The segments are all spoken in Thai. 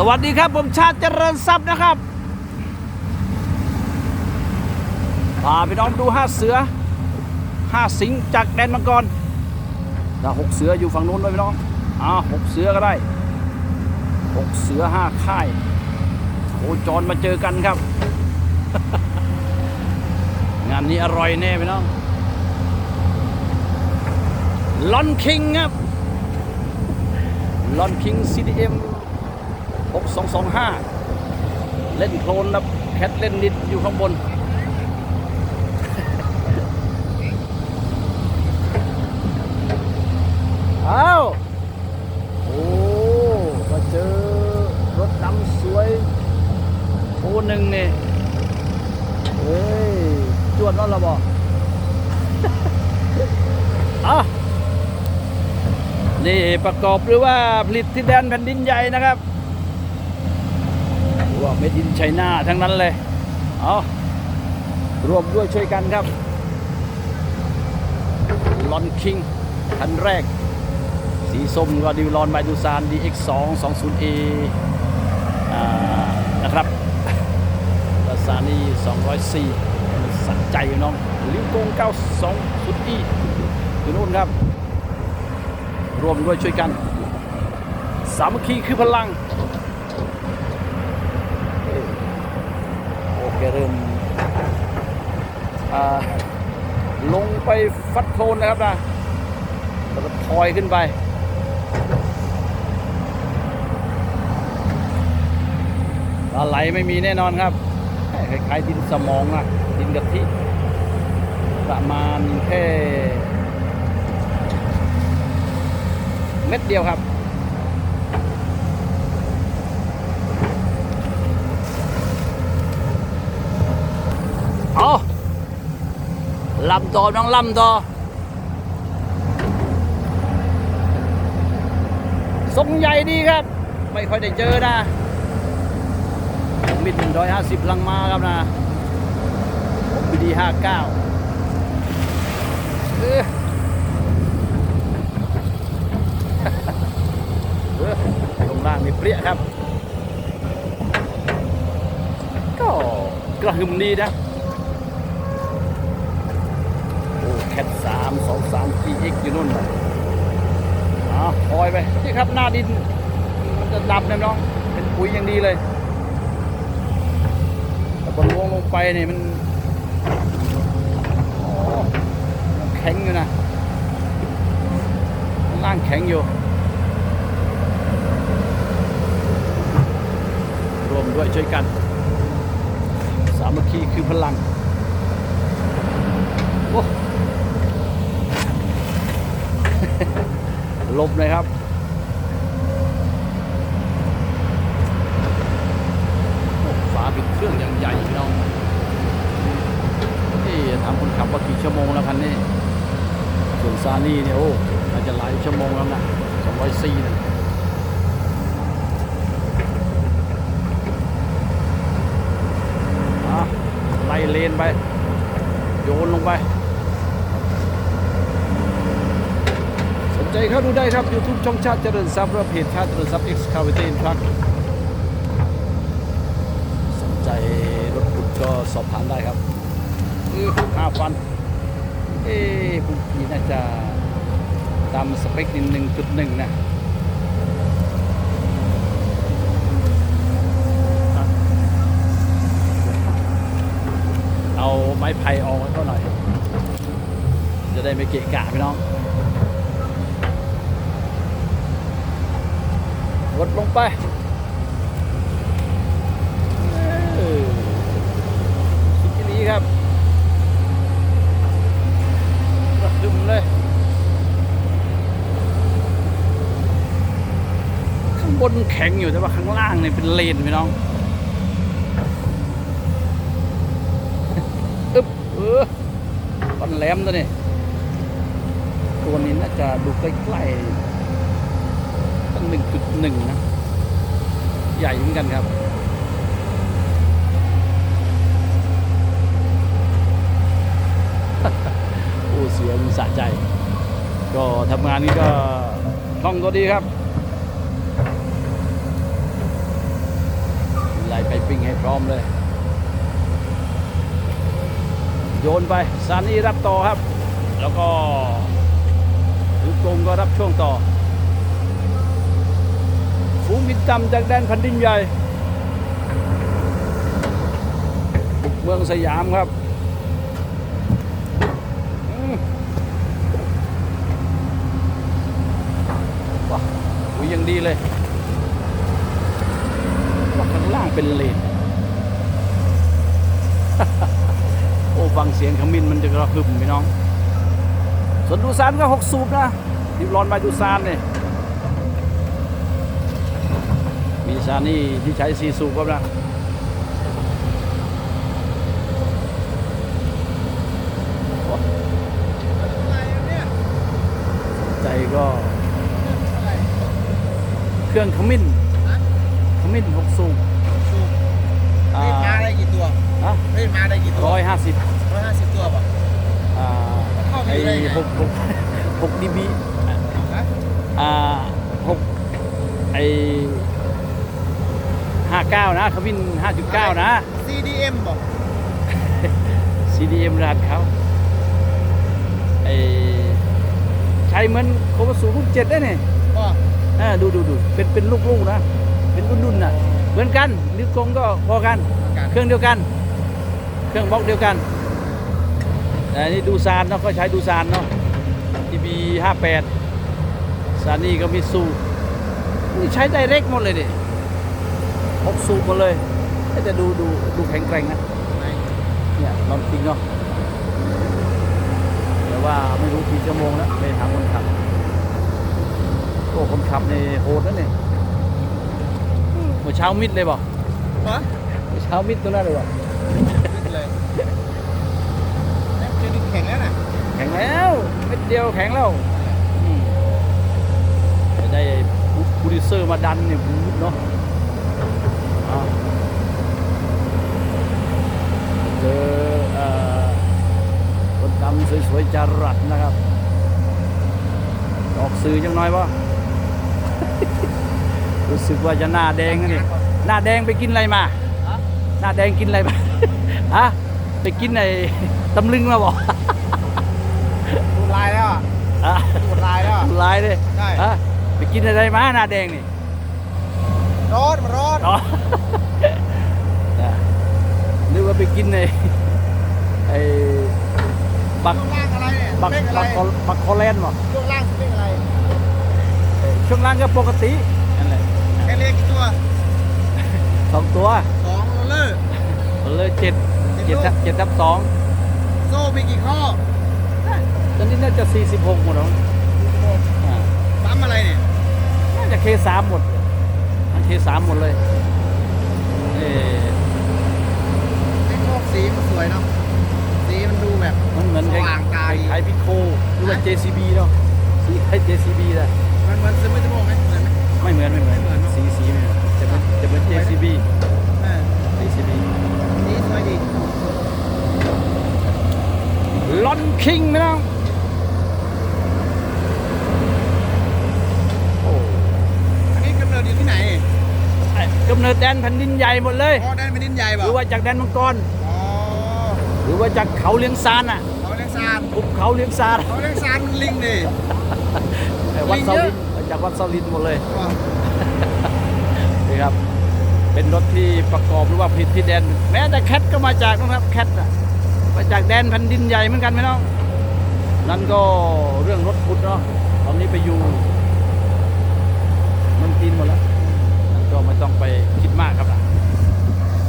สวัสดีครับผมชาติเจริญทรัพย์นะครับพาพี่น้องดูห้าเสือห้าสิงจากแดนมังกรถ้าหกเสืออยู่ฝั่งนู้นด้วยพี่น้องอ่าหกเสือก็ได้หกเสือห้าค่ายโคจรมาเจอกันครับ งานนี้อร่อยแน่พี่น้องลอนคิงครับลอนคิง CDM 6225 เล่นโคลนแล้วแคทเล่นนิดอยู่ข้างบน อ้าว โอ้มาเจอรถดำสวยโอ้หนึ่งนี่เฮ้ย จวดนั่นละบอกอะนี่ประกอบหรือว่าผลิตที่แดนแผ่นดินใหญ่นะครับ ว่าเมดินไชน่าทั้งนั้นเลย เอารวมด้วยช่วยกันครับลอนคิงคันแรก สีส้มก็ดิวลอนไบดูซาน DX2 20A อ่านะครับลาซานี่204มันสัใจอยู่น้องลิวโกง920 E อยู่นู่นครับ รวมด้วยช่วยกัน สามัคคีคือพลัง โอเริ่มลงไปฟัดโคลนนะครับนะแล้วก็ทอยขึ้นไปอะไรไม่มีแน่นอนครับ คล้ายๆดินสมองนะดินกะทิ ประมาณแค่ เม็ดเดียวครับ เอา ลำต่อน้องลำตอทรงใหญ่ดีครับไม่ค่อยได้เจอนะมิดหนึ่งร้อยห้าสิบลังมาครับนะผมบีดีห้าเก้าเออเออลงล่างนี่เปรี้ยครับ ก็กระหึ่มดีนะ โอ้แคท สามสองสาม GX อยู่นู่นนะอ๋อคอยไปนี่ครับหน้าดิน มันจะดำนะน้อง เป็นปุ๋ยอย่างดีเลย แต่บนลวงลงไปนี่มันแข็งอยู่นะข้างล่างแข็งอยู่ รวมด้วยช่วยกัน สามัคคีคือพลัง โอ้ ลบเลยครับ ฝาปิดเครื่องอย่างใหญ่พี่น้องนี่ถามคนขับว่ากี่ชั่วโมงแล้วคันนี้ ส่วนซานี่เนี่ยโอ้น่าจจะหลายชั่วโมงแล้วนะ204นะอะไล่เลนไป โยนลงไป สนใจเข้าดูได้ครับ YouTube ช่องชาติเจริญทรัพย์หรือเพจชาติเจริญทรัพย์ Excavator Truck สนใจรถขุดก็สอบถามได้ครับอือห้าฟันเอ๊ะพวกนี้น่าจะตามสเปคนิดหนึ่งจุดหนึ่งนะเอาไม้ไผ่ออกให้เขาหน่อย จะได้ไม่เกะกะพี่น้อง กดลงไปเออสุดที่นี้ครับระดึมเลยข้างบนแข็งอยู่แต่ว่าข้างล่างเนี่ยเป็นเลนพี่น้องอึ๊บเออปันแหลมตัวนี้ตัวนี้น่าจะดูใกล้ๆ หนึ่งจุดหนึ่งนะ ใหญ่เหมือนกันครับ โอ้เสียมันสะใจ ก็ทำงานนี้ก็คล่องตัวดีครับเลยไปปิ้งให้พร้อมเลย โยนไปซานี่รับต่อครับ แล้วก็ลูกกลมก็รับช่วงต่อ ฝูงบินต่ำจากแดนแผ่นดินใหญ่บุกเมืองสยามครับอืมว้าอุ้ยยังดีเลยว่าข้างล่างเป็นเลนโอ้ฟังเสียงขมิ้นมันจะกระหึ่มพี่น้อง ส่วนดูซานก็หกสูบนะดิวร้อนไปดูซานเนี่ย มีซานี่ที่ใช้ซีสูบครับนะโอ้ใจก็เครื่องขมิ้นขมิ้นหกสูบสูบอ่ารีดมาได้กี่ตัวนะรีดมาได้กี่ตัวร้อยห้าสิบร้อยห้าสิบตัวป่ะอ่าเข้าไปไอได้ไงหกหกหกดีบีฮะอ่าหกไอ ห้าเก้านะขมิ้นห้าจุดเก้านะ CDM บอก CDM รหัสเขาไอใช้เหมือนโควัสูรุ่นเจ็ดได้เนี่ยก็อ่าดูดูดูเป็นเป็นลูกๆนะ เป็นรุ่นๆน่ะเหมือนกันนิ้วกงก็พอกันการเครื่องเดียวกัน เครื่องบล็อกเดียวกันแต่อันนี่ดูซานเนาะก็ใช้ดูซานเนาะ TB 58ซานี่ก็มิสูนี่ใช้ไดเรกหมดเลยดิห กสูบหมดเลยแต่จะดูดูดูแข็งแกร่งนะไหนเนี่ยลองจริงเนาะแต่ว่าไม่รู้กี่ชั่วโมงแล้วไม่ถามคนขับโอ้คนขับนี่โหดนะเนี่ยเมื่อเช้ามิดเลยบอกฮะเมื่อเช้ามิดตัวนั้นเลยบอกรีดเลยแล้วเครดิตแข็งแล้วน่ะแข็งแล้วเม็ดเดียวแข็งแล้วอืมจะได้บูดิเซอร์มาดันเนี่ยบูดเนาะอ่า เจอเอ่อคนดำสวยๆจารัดนะครับ ออกสื่อจังน้อยป่ะรู้สึกว่าจะหน้าแดงนะนี่หน้าแดงไปกินอะไรมาฮะหน้าแดงกินอะไรมาฮะไปกินไอ้ตำลึงมาบอกดูดลายแล้วอะฮะดูดลายแล้วอะลายเลยใช่ฮะไปกินอะไรมาหน้าแดงนี่ ร้อนมันร้อนอ๋อนะนึกว่าไปกินไอ้ไอ้บักช่วงล่างอะไรเนี่ยบักเร่งอะไรบักคอบักคอแลนด์บอกช่วงล่างเร่งอะไรช่วงล่างก็ปกตินั่นแหละแค่เล็กกี่ตัวสองตัวสองโรลเลอร์เลยเจ็ดเจ็เจ็ดดลูกทับเจ็ดทับสองโซ่มีกี่ข้อตอนนี้น่าจะสี่สิบหกหมดแล้วอ่าปั๊มอะไรเนี่ย น่าจะเคสามหมด อันเคสามหมดเลยเอ่อไอ้พวกสีมันสวยเนาะ สีมันดูแบบมันเหมือนสว่างตาดีคล้ายๆพิโคหรือว่า JCB เนาะสีคล้าย JCB เลยมันมันซื้อไม่จะบอกไหมเหมือนไหม ไม่เหมือนไม่เหมือนไม่เหมือนเนอะ สีสีไม่เหมือนจะเป็นจะเป็น JCB เออ JCB สีสวยดี ลอนคิงนะน้องโอ้ อันนี้กำเนิดอยู่ที่ไหน ไอ้ กำเนิดแดนแผ่นดินใหญ่หมดเลยอ๋อแดนเป็นดินใหญ่หเปล่ารือว่าจากแดนมังกร อ๋อหรือว่าจากเขาเลี้ยงซานอะเขาเลี้ยงซานภูเขาเลี้ยงซานเขาเลี้ยงซานมันลิงดิไอ้วัดลิงเซาเยอะลินจากวัดเซาลินหมดเลยว้าวนี่ครับ เป็นรถที่ประกอบหรือว่าผลิตที่แดน แม้แต่แคทก็มาจากนะครับแคทอะมาจากแดนแผ่นดินใหญ่เหมือนกันไหมน้องนั่นก็เรื่องรถขุดเนาะตอนนี้ไปอยู่เมันตีนหมดแล้วนั่น ก็ไม่ต้องไปคิดมากครับนะ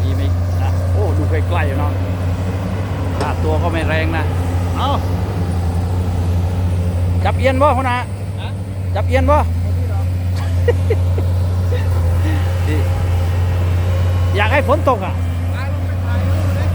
มีไม่นะโอ้ดูใกล้ๆอยู่เนาะขาดตัวก็ไม่แรงนะเอาจับเอียนบ่คนนะฮะจับเอียนบ่นี่อยากให้ฝนตกอะตายลงไปถ่ายรูปเลย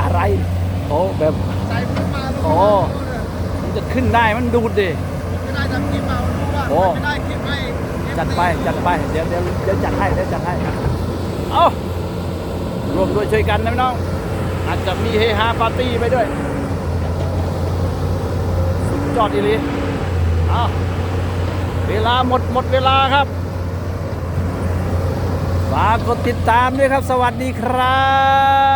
อะไรโอ้แบบใส่พื้นมาลงโอ้มันจะขึ้นได้มันดูดดิไม่ได้ทำคลิปมาดูว่าโอ้ไม่ได้คลิปให้ จัดไปจัดไปเดี๋ยวเดี๋ยวเดี๋ยวจัดให้เดี๋ยวจัดให้เอารวมด้วยช่วยกันนะน้อง อาจจะมีเฮฮาปาร์ตี้ไปด้วย สุดยอดอีลีเอาเวลาหมดหมดเวลาครับฝากกดติดตามด้วยครับ สวัสดีครับ